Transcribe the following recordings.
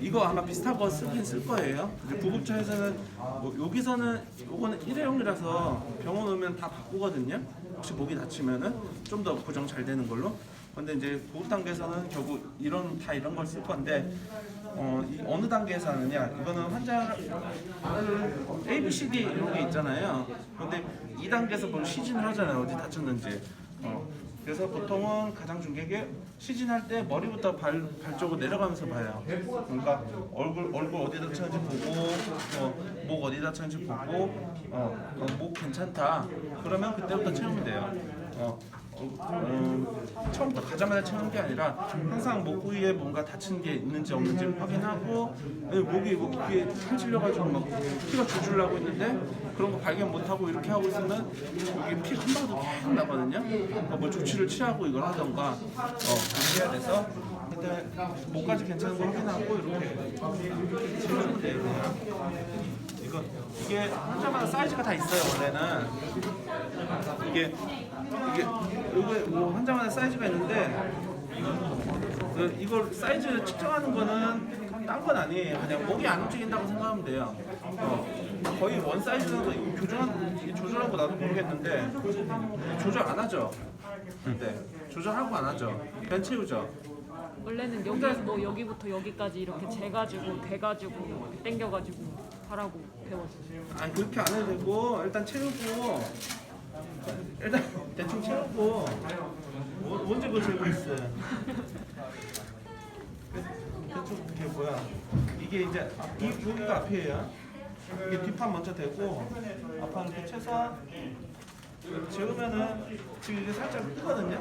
이거 아마 비슷한 거 쓰긴 쓸 거예요. 이제 구급차에서는 뭐 여기서는 요거는 일회용이라서 병원 오면 다 바꾸거든요. 혹시 목이 다치면은 좀 더 고정 잘 되는 걸로. 근데 이제 보급 단계에서는 결국 이런 다 이런 걸 쓸 건데 어, 이 어느 단계에서 하느냐? 이거는 환자 A, B, C, D 이런 게 있잖아요. 근데 2단계에서 뭘 시진을 하잖아요. 어디 다쳤는지. 어, 그래서 보통은 가장 중요한 게 시진할 때 머리부터 발, 발 쪽으로 내려가면서 봐요. 그러니까 얼굴 얼굴 어디 다쳤는지 보고, 어, 목 어디 다쳤는지 보고, 어, 어, 목 괜찮다. 그러면 그때부터 채우면 돼요. 어, 어, 음, 처음부터 가자마자 채우는 게 아니라 항상 목 부위에 뭔가 다친 게 있는지 없는지 확인하고 예, 목이 뭐 귀에 살 찔려가지고 막 피가 줄줄 나고 있는데 그런 거 발견 못하고 이렇게 하고 있으면 여기 피 한 방울도 계속 나거든요. 그러니까 뭐 조치를 취하고 이걸 하던가 어, 해야 돼서 그때 목까지 괜찮은 거 확인하고 이렇게 채우면 돼요. 이거 이게 환자마다 사이즈가 다 있어요 원래는 이게 이게 요게 뭐 환자마다 사이즈가 있는데 그 이걸 사이즈 측정하는 거는 딴 건 아니에요. 그냥 목이 안 움직인다고 생각하면 돼요. 어, 거의 원 사이즈는 거 조절한 거 나도 모르겠는데 조절 안 하죠. 네, 조절하고 안 하죠. 그냥 채우죠. 원래는 여기에서 뭐 여기부터 여기까지 이렇게 재가지고 대가지고 이렇게 당겨가지고 하라고 배웠어요. 아니 그렇게 안 해도 되고 일단 채우고 일단 대충 채우고 뭐- 언제 그거 재고 있어요? 대충 이게 뭐야? 이게 이제 앞- 이 여기가 앞이에요. 이게 뒷판 먼저 대고 앞판 이렇게 최소한 재우면은 지금 이게 살짝 뜨거든요.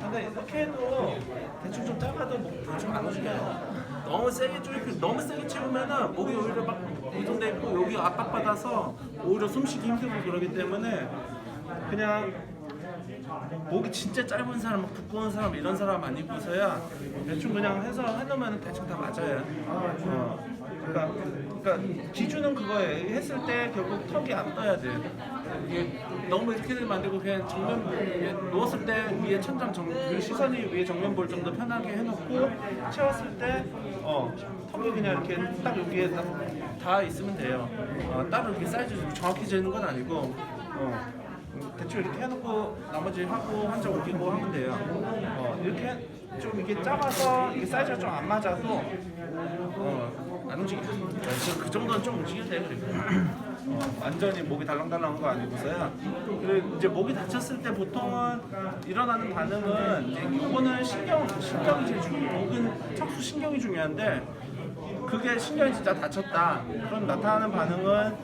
근데 이렇게 해도 대충 좀 작아도 목 대충 안 움직여요. 너무 세게 좀 너무 세게 채우면은 목이 오히려 막 이동돼 있고 여기 압박받아서 오히려 숨쉬기 힘들고 그러기 때문에 그냥 목이 진짜 짧은 사람, 막 두꺼운 사람 이런 사람 아니고서야 대충 그냥 해서 해놓으면 대충 다 맞아요. 어. 그러니까, 그러니까 기준은 그거예요. 했을 때 결국 턱이 안 떠야 돼. 이게 너무 이렇게 만들고 그냥 정면 이게 누웠을 때 위에 천장 정, 그 시선이 위에 정면 볼 정도 편하게 해놓고 채웠을 때 어, 턱이 그냥 이렇게 딱 여기에 딱다 있으면 돼요. 어, 따로 이렇게 사이즈 정확히 재는 건 아니고 어, 대충 이렇게 해놓고 나머지 하고 환자 옮기고 하면 돼요. 어, 이렇게 좀 이게 작아서 이게 사이즈가 좀 안 맞아서 어, 안 움직여. 그, 그 정도는 좀 움직여야 돼 그리고. 어, 완전히 목이 달랑달랑한 거 아니고서야. 그리고 이제 목이 다쳤을 때 보통은 일어나는 반응은 이제 이거는 신경 신경이 제일 중요. 목은 척수 신경이 중요한데 그게 신경이 진짜 다쳤다. 그럼 나타나는 반응은